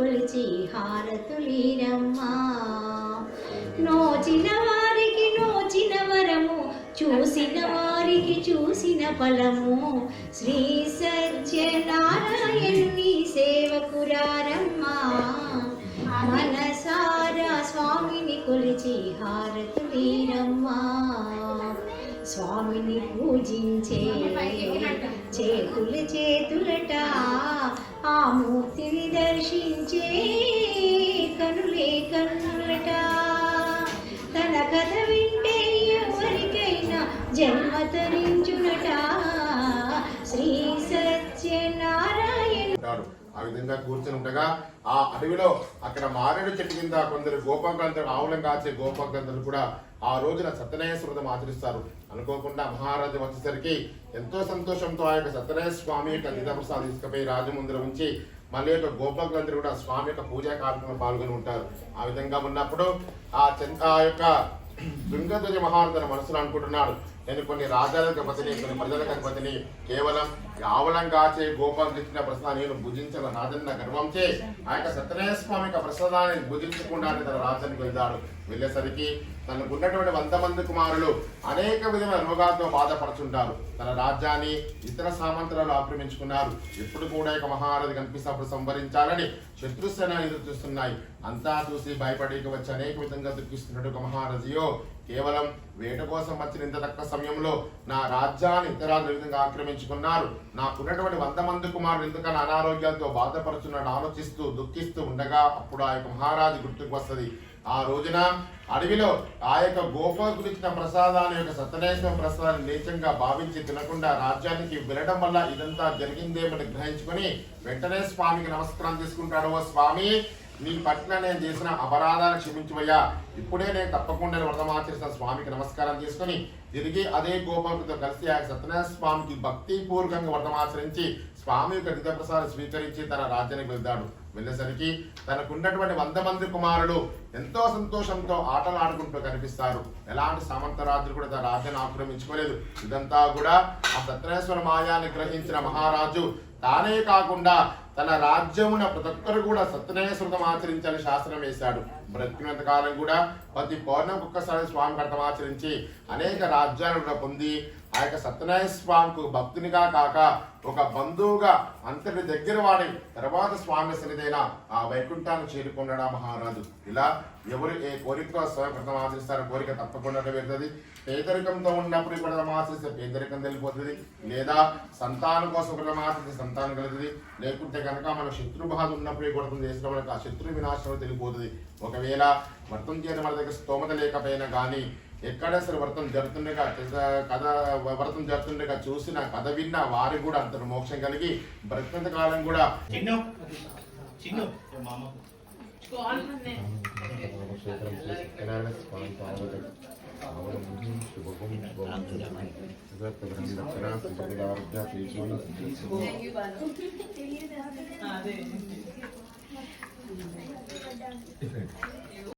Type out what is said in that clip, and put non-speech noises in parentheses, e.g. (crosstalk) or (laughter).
కొలిచి హారతులీరమ్మా. నోచిన వారికి నోచిన వరము చూసిన వారికి చూసిన ఫలము. శ్రీ సత్యనారాయణి సేవకురారమ్మా. మనసారా స్వామిని కొలిచి హారతులీరమ్మా. స్వామిని పూజించే చేతుల చేతులట ఆ మూర్తిని శ్రీ సత్యనారాయణ ఆ విధంగా కూర్చొని ఉండగా ఆ అడవిలో అక్కడ మారేడు చెట్టు కింద కొందరు గోపకంతులు ఆవులం కాచే గోపకంతులు కూడా ఆ రోజున సత్యనాయ స్మృతం ఆచరిస్తారు. అనుకోకుండా మహారాజు వచ్చేసరికి ఎంతో సంతోషంతో ఆ యొక్క సత్యనాయ స్వామి యొక్క నిధప్రసాద్ తీసుకుపోయి రాజముందర ఉంచి మళ్ళీ యొక్క గోపకులందరూ కూడా స్వామి యొక్క పూజా కార్యక్రమంలో పాల్గొని ఉంటారు. ఆ విధంగా ఉన్నప్పుడు ఆ చెంత ఆ యొక్క (clears throat) దుర్గధ్వజ మహారాజు మనసులో అనుకుంటున్నాడు. నేను కొన్ని రాజ్యాలకు అధిపతిని కొన్ని ప్రజలకు అధిపతిని కేవలం ఆవలం కాచే గోపాలు తెచ్చిన ప్రసాదాన్ని నేను భుజించిన రాజన్న గర్వంచే. ఆ యొక్క సత్యనారాయణ స్వామి యొక్క ప్రసాదాన్ని భుజించకుండా తన రాజ్యానికి వెళ్తాడు వెళ్ళేసరికి తనకు ఉన్నటువంటి వంద మంది కుమారులు అనేక విధమైన రోగాలతో బాధపడుతుంటారు తన రాజ్యాన్ని ఇతర సామంతరాలు ఆక్రమించుకున్నారు. ఎప్పుడు కూడా ఇక మహారాజు కనిపిస్తే సంవరించాలని శత్రుసేన ఎదురు చూస్తున్నాయి. అంతా చూసి భయపడేకి వచ్చి అనేక విధంగా దుఃఖిస్తున్నట్టు ఒక మహారాజుయో కేవలం వేట కోసం వచ్చిన ఇంత తక్కువ సమయంలో నా రాజ్యాన్ని ఇతరాలు విధంగా ఆక్రమించుకున్నారు. నాకున్నటువంటి వంద మంది కుమారులు ఎందుకని అనారోగ్యాలతో బాధపడుతున్నట్టు ఆలోచిస్తూ దుఃఖిస్తూ ఉండగా అప్పుడు ఆ యొక్క మహారాజు గుర్తుకు వస్తుంది. ఆ రోజున అడవిలో ఆ యొక్క గోపాలకు ఇచ్చిన ప్రసాదాన్ని యొక్క సత్యనేశ్వర ప్రసాదాన్ని నీచంగా భావించి తినకుండా రాజ్యానికి వెళ్ళడం వల్ల ఇదంతా జరిగిందేమని గ్రహించుకొని వెంటనే స్వామికి నమస్కారం తీసుకుంటాడు ఓ స్వామి నీ పట్ల నేను చేసిన అపరాధాలు క్షమించవయ్యా. ఇప్పుడే నేను తప్పకుండా వ్రతం స్వామికి నమస్కారం చేసుకుని తిరిగి అదే గోపాలతో కలిసి ఆ సత్యనారాయణ స్వామికి భక్తిపూర్వకంగా వ్రతమాచరించి స్వామి యొక్క నిధప్రసాదం స్వీకరించి తన రాజ్యానికి వెళ్తాడు. వెళ్ళేసరికి తనకున్నటువంటి వంద మంది కుమారులు ఎంతో సంతోషంతో ఆటలు ఆడుకుంటూ కనిపిస్తారు. ఎలాంటి సామంతరాజులు కూడా తన రాజ్యాన్ని ఆక్రమించుకోలేదు. ఇదంతా కూడా ఆ సత్యనేశ్వర మాయాన్ని గ్రహించిన మహారాజు తానే కాకుండా తన రాజ్యమున ప్రతి ఒక్కరు కూడా సత్యనేశ్వరం ఆచరించాలని శాస్త్రం వేశాడు. బ్రతికినంత కాలం కూడా ప్రతి పౌర్ణమికి ఒక్కసారి స్వామి వ్రతం ఆచరించి అనేక రాజ్యాలను పొంది ఆ యొక్క సత్యనారాయణ స్వామికి భక్తునిగా కాక ఒక బంధువుగా అంతటి దగ్గర వాడి తర్వాత స్వామి సన్నిధైన ఆ వైకుంఠాన్ని చేరుకున్నాడు ఆ మహారాజు. ఇలా ఎవరు ఏ కోరికతో స్వయం వ్రతం ఆచరిస్తారో కోరిక తప్పకుండా నెరవేరుతుంది. పేదరికంతో ఉన్నప్పుడు ఈ ఆశిస్తే ఆచరిస్తే పేదరికం వెళ్ళిపోతుంది లేదా సంతానం కోసం వ్రతం ఆచరిస్తే సంతానం కలుగుతుంది. లేకుంటే కనుక మన శత్రు బాధ ఉన్నప్పుడు ఈ వ్రతం చేసిన మనకు ఆ శత్రు వినాశనం తెలిపోతుంది. ఒకవేళ వర్తం చేయడం మన దగ్గర స్తోమత లేకపోయినా కానీ ఎక్కడ అసలు వ్రతం జరుగుతుండగా కథ వ్రతం జరుగుతుండగా చూసిన కథ విన్న వారికి కూడా అంత మోక్షం కలిగి బ్రతికంత కాలం కూడా